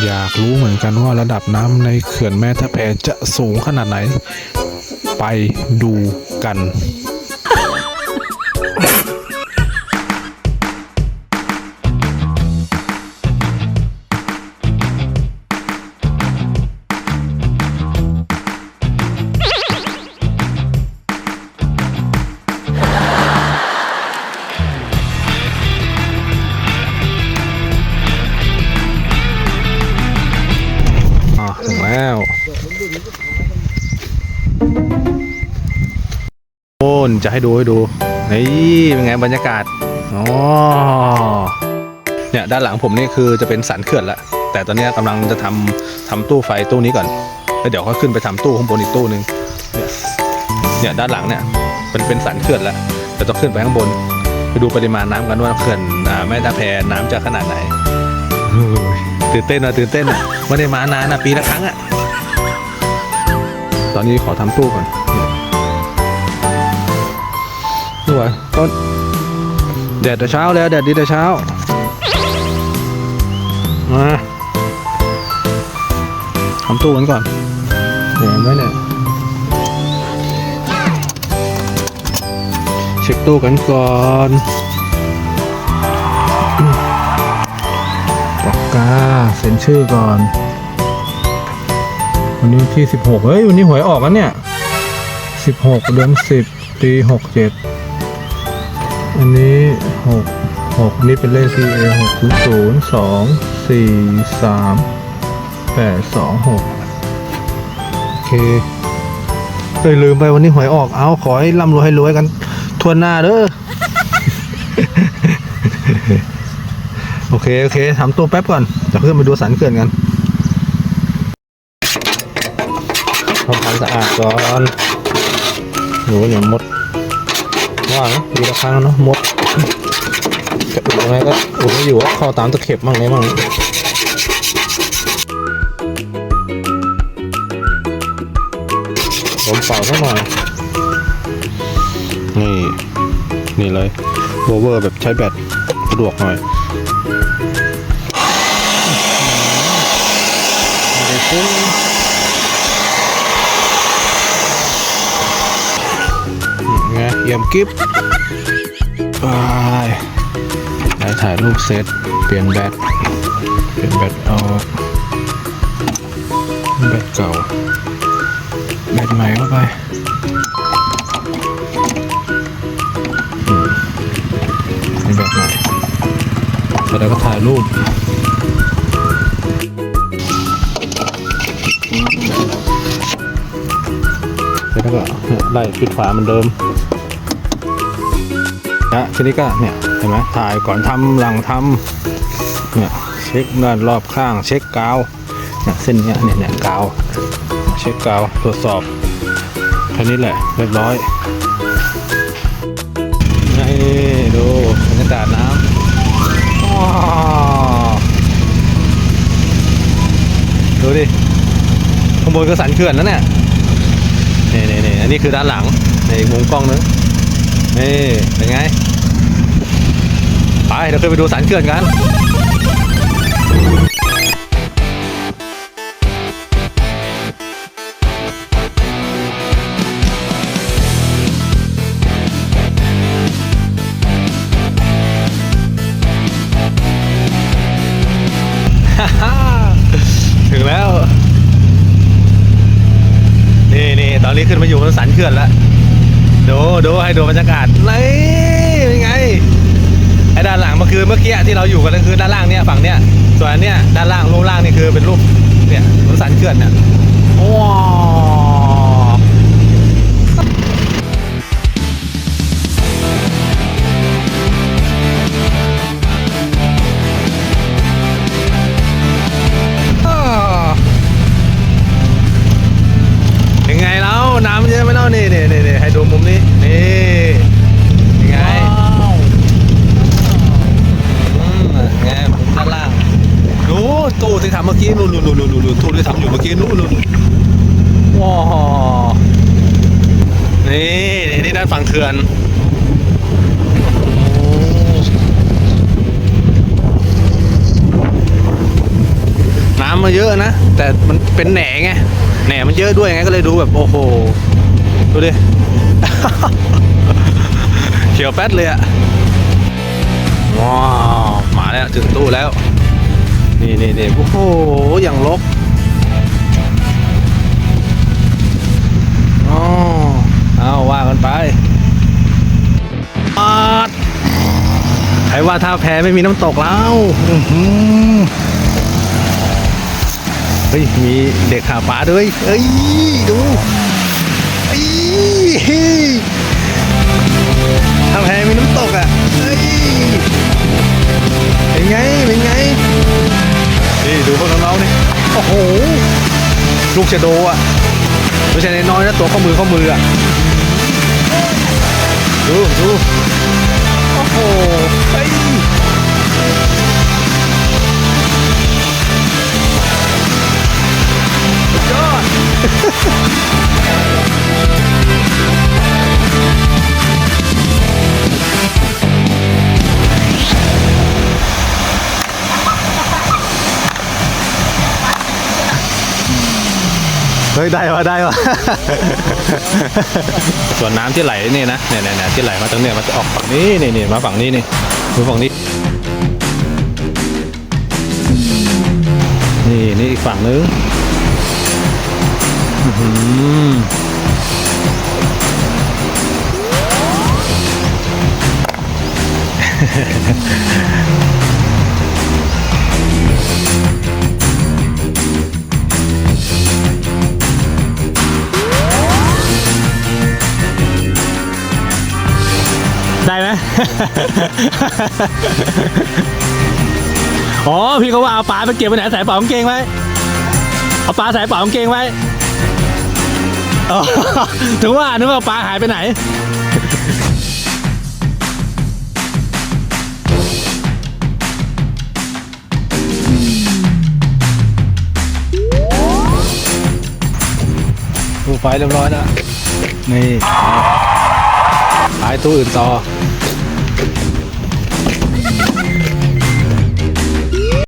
อยากรู้เหมือนกันว่าระดับน้ำในเขื่อนแม่ทัพแพจะสูงขนาดไหน ไปดูกัน จะให้ดูให้ดู นี่เป็นไงบรรยากาศ อ๋อ เนี่ยด้านหลังผมนี่คือจะเป็นสันเขื่อนละ แต่ตอนนี้ยกำลังจะทำทำตู้ไฟตู้นี้ก่อน แล้วเดี๋ยวก็ขึ้นไปทำตู้ข้างบนอีกตู้หนึ่งเนี่ยเนี่ยด้านหลังเนี่ยเป็นเป็นสันเขื่อนละเดี๋ยวต้องขึ้นไปข้างบน ไปดูปริมาณน้ำกันว่าเขื่อนอแม่ตาแพน้ำจะขนาดไหนตื่นเต้นนะตื่นเต้นนะไม่ได้มานานนะปีละครั้งอะตอนนี้ขอทำตู้ก่อน วะต้นแดดแต่เช้าแล้วแดดดีแต่เช้ามาทำตู้กันก่อนเห็นไหมเนี่ยเช็คตู้กันก่อนปากกาเซ็นชื่อก่อน วันนี้วันที่16เฮ้ย วันนี้หวยออกแล้วเนี่ย16เดือน10ปี67 อันนี้6 6นี่เป็นเลข CA 6 0 2 4 3 8 2 6โอเคเอ้ยลืมไปวันนี้หวยออกเอาขอให้ร่ำรวยให้รวยกันทั่วหน้าเด้อโอเค โอเคทำตัวแป๊บก่อนเดี๋ยวเพื่อนมาดูสันเขื่อนกันทำความสะอาดก่อนโหอย่ามด ว่างนะปีละครั้งเนาะมดจะอุดยังไงก็อุดไม่อยู่ก็เข้าตามตะเข็บมั่งไงมั่งผมเป่าสักหน่อย นี่ นี่เลยโบเวอร์แบบใช้แบตสะดวกหน่อย ยี่ยมกิฟต์ไปไปถ่ายรูปเซตเปลี่ยนแบตเปลี่ยนแบตออกแบตเก่า แบตใหม่เข้าไปนี่แบตใหม่แล้วเราก็ถ่ายรูปแล้วก็ไล่ปิดฝาเหมือนเดิม นะทีนี้ก็เนี่ยเห็นไหมถ่ายก่อนทำหลังทำเนี่ยเช็คด้านรอบข้างเช็คกาวเนี่ยเส้นเนี้ยเนี่ยเนี่ยกาวเช็คกาวตรวจสอบแค่นี้แหละเรียบร้อยนี่ดูบรรยากาศน้ำดูดิข้างบนก็สันเขื่อนแล้วเนี่ยนี่นี่นี่อันนี้คือด้านหลังในมุมกล้องนึง นี่เป็นไง ไป เดี๋ยวขึ้นไปดูสันเขื่อนกันถึงแล้ว นี่นี่ตอนนี้ขึ้นมาอยู่บนสันเขื่อนแล้ว ดูดูให้ดูบรรยากาศนี่เป็นไงไอ้ด้านหลังเมื่อคืนเมื่อกี้ที่เราอยู่กันนั่นคือด้านล่างเนี่ยฝั่งเนี้ยส่วนอันเนี้ยด้านล่างรูปล่างนี่คือเป็นรูปเนี่ยบนสันเขื่อนเนี่ยว้าว เมื่อกี้นู่นนู่นนู่นนู่นนู่นตู้ที่ทำอยู่เมื่อกี้นู่นนู่นว้าวนี่นี่นี่ด้านฝั่งเขื่อนน้ำมาเยอะนะ แต่มันเป็นแหน่ไงแหน่มันเยอะด้วยไงก็เลยดูแบบโอ้โหดูดิเขียวแป๊ดเลยอะว้าวมาแล้วถึงตู้แล้ว นี่นี่นี่โอ้โหอย่างลกอ๋อเอาว่ากันไปใครว่าท่าแพไม่มีน้ำตกแล้วเฮ้ย มีเด็กหาปลาด้วยเอ้ย ดูเอ้ย ดูพวกน้องๆนี่โอ้โหลูกชะโดอะไม่ใช่น้อยนะตัวข้อมือข้อมืออะดูดูโอ้โหเฮ้ยยอด ฮ้ยได้วะได้วะส่วนน้ำที่ไหลนี่นะเนี่ยเนี่ยเนี่ยที่ไหลมาตรงเนี้ยมันจะออกฝั่งนี้นี่นี่มาฝั่งนี้นี่ดูฝั่งนี้ นี่นี่อีกฝั่งนึงอื้อหือ อ๋อพี่เขาว่าเอาปลาไปเก็บไว้ไหนใส่เป๋ากางเกงไว้ เอาปลาใส่เป๋ากางเกงไว้อ๋อถึงว่านึกว่าปลาหายไปไหน ดูไฟเรียบร้อยแล้วนี่ไปตู้อื่นต่อ